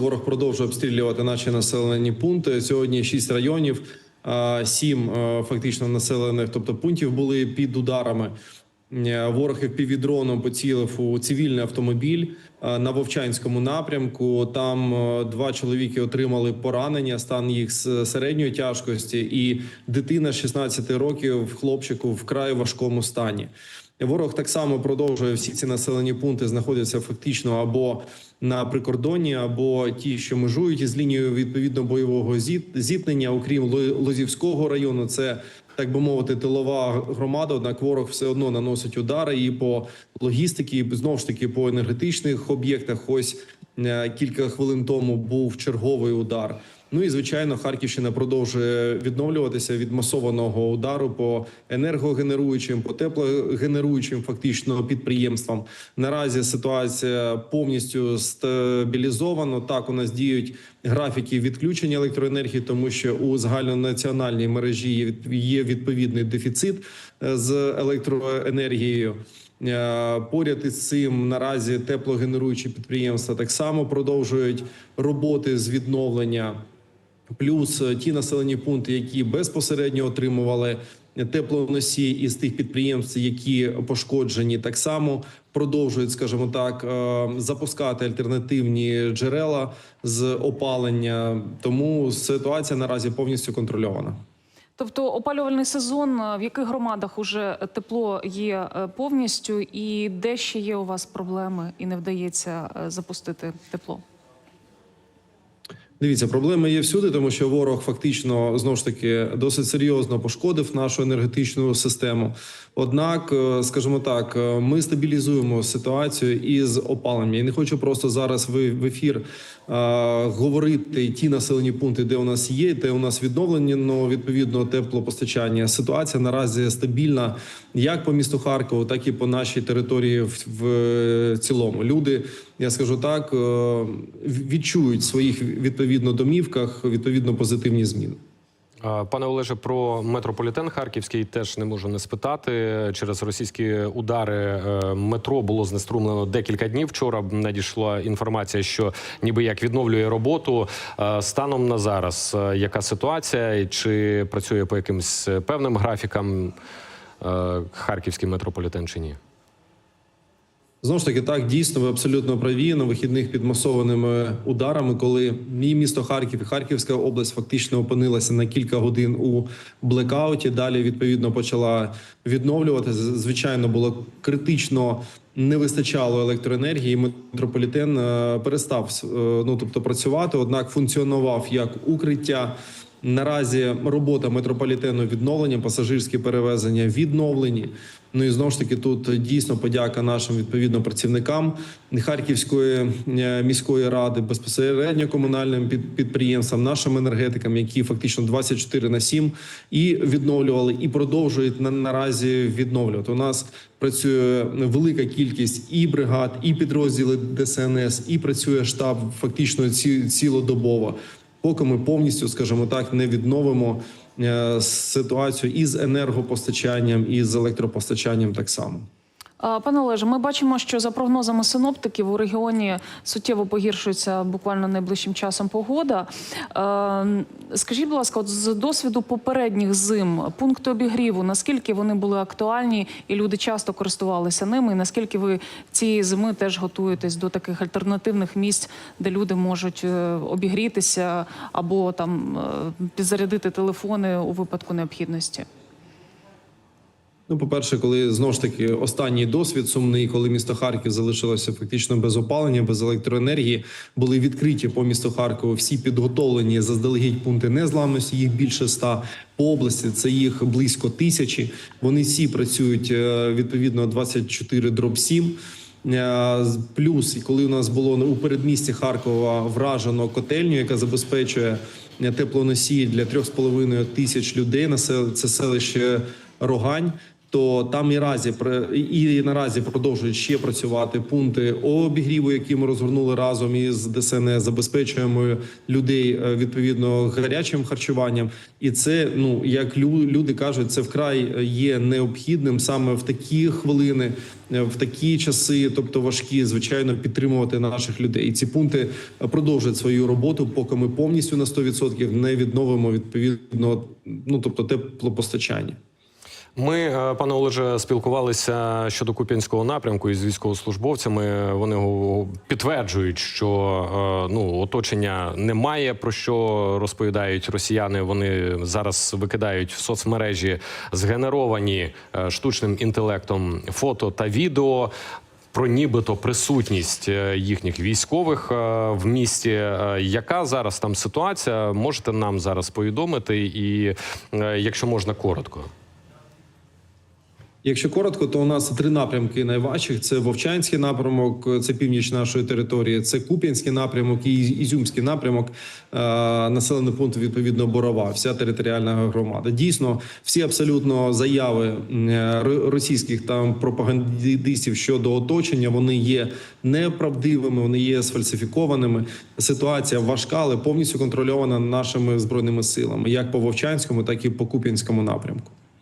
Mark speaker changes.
Speaker 1: Ворог продовжує обстрілювати наші населені пункти. Сьогодні шість районів, сім е, фактично населених, тобто пунктів були під ударами. Е, Ворог півдроном поцілив у цивільний автомобіль е, на Вовчанському напрямку. Там е, два чоловіки отримали поранення, стан їх середньої тяжкості, і дитина 16 років, хлопчику в край важкому стані. Ворог так само продовжує всі ці населені пункти знаходяться фактично або на прикордонні, або ті, що межують із лінією відповідно бойового зіт- зіткнення, окрім Лозівського району, це так би мовити, тилова громада. Однак ворог все одно наносить удари і по логістиці, і знову ж таки по енергетичних об'єктах. Ось е, кілька хвилин тому був черговий удар. Ну і звичайно, Харківщина продовжує відновлюватися від масованого удару по енергогенеруючим, по теплогенеруючим фактично підприємствам. Наразі ситуація повністю стабілізована. Так у нас діють графіки відключення електроенергії, тому що у загальнонаціональній мережі є відповідний дефіцит е, з електроенергією. Е, Поряд із цим наразі теплогенеруючі підприємства так само продовжують роботи з відновлення. Плюс е, ті населені пункти, які безпосередньо отримували теплоносії із тих підприємств, які пошкоджені, так само продовжують, скажімо так, е, запускати альтернативні джерела з опалення. Тому ситуація наразі повністю контрольована.
Speaker 2: Тобто опалювальний сезон е, в яких громадах уже тепло є повністю, і де ще є у вас проблеми і не вдається запустити тепло?
Speaker 1: Дивіться, проблеми є всюди, тому що ворог фактично знову ж таки досить серйозно пошкодив нашу енергетичну систему. Однак, е, скажімо так, е, ми стабілізуємо ситуацію із опаленням. Я не хочу просто зараз в ефір говорити ті населені пункти, де у нас є, де у нас відновлено відповідно теплопостачання. Ситуація наразі стабільна як по місту Харкову, так і по нашій території в, в цілому. Люди, я скажу так, е, відчують в своїх відповідно домівках відповідно позитивні зміни.
Speaker 3: А, Пане Олеже, про метрополітен Харківський теж не можу не спитати. Через російські удари е, метро було знеструмлено декілька днів. Вчора надійшла інформація, що ніби як відновлює роботу. Е, Станом на зараз, е, яка ситуація, чи працює по якимось певним графікам е, харківський метрополітен чи ні?
Speaker 1: Знову ж таки, так дійсно ви абсолютно праві на вихідних під масованими ударами, коли і місто Харків і Харківська область фактично опинилася на кілька годин у блекауті. Далі відповідно почала відновлювати. Звичайно, було критично не вистачало електроенергії. Метрополітен е, перестав е, ну тобто працювати однак функціонував як укриття. Наразі робота метрополітену відновлення, пасажирські перевезення відновлені. Ну і знову ж таки, тут дійсно подяка нашим відповідно працівникам Харківської е, міської ради, безпосередньо комунальним під- підприємствам, нашим енергетикам, які фактично 24 на 7 і відновлювали, і продовжують на наразі відновлювати. У нас працює велика кількість і бригад, і підрозділи ДСНС, і працює штаб фактично ці, цілодобово поки ми повністю, скажімо так, не відновимо е, ситуацію із енергопостачанням і з електропостачанням так само.
Speaker 2: А, Пане Олеже, ми бачимо, що за прогнозами синоптиків у регіоні суттєво погіршується буквально найближчим часом погода. Е, Скажіть, будь ласка, от з досвіду попередніх зим пункти обігріву, наскільки вони були актуальні і люди часто користувалися ними? І наскільки ви цієї зими теж готуєтесь до таких альтернативних місць, де люди можуть е, обігрітися або там е, підзарядити телефони у випадку необхідності?
Speaker 1: Ну, по-перше, коли знову ж таки останній досвід сумний, коли місто Харків залишилося фактично без опалення, без електроенергії, були відкриті по місту Харкову всі підготовлені заздалегідь пункти незламності. Їх більше ста по області. Це їх близько тисячі. Вони всі працюють е, відповідно 24 дроб 7. Е, Плюс, коли у нас було у передмісті Харкова вражено котельню, яка забезпечує е, теплоносії для 3,5 тисяч людей. на Це селище Рогань. То там і разі і наразі продовжують ще працювати пункти обігріву, які ми розгорнули разом із ДСНС, забезпечуємо людей е, відповідно гарячим харчуванням. І це ну як лю- люди кажуть, це вкрай є необхідним саме в такі хвилини, е, в такі часи, тобто важкі, звичайно, підтримувати наших людей. І ці пункти е, продовжують свою роботу, поки ми повністю на 100% не відновимо відповідно, ну тобто теплопостачання.
Speaker 3: Ми, е, пане Олеже, спілкувалися щодо Куп'янського напрямку із військовослужбовцями. Вони підтверджують, що е, ну оточення немає. Про що розповідають росіяни? Вони зараз викидають в соцмережі згенеровані е, штучним інтелектом фото та відео. Про нібито присутність їхніх військових в місті. Яка зараз там ситуація? Можете нам зараз повідомити, і якщо можна коротко.
Speaker 1: Якщо коротко, то у нас три напрямки найважчих: це Вовчанський напрямок, це північ нашої території, це Куп'янський напрямок і Ізюмський напрямок, е, населений пункт відповідно Борова, вся територіальна громада. Дійсно, всі абсолютно заяви російських там пропагандистів щодо оточення, вони є неправдивими, вони є сфальсифікованими. Ситуація важка, але повністю контрольована нашими збройними силами, як по Вовчанському, так і по Куп'янському напрямку.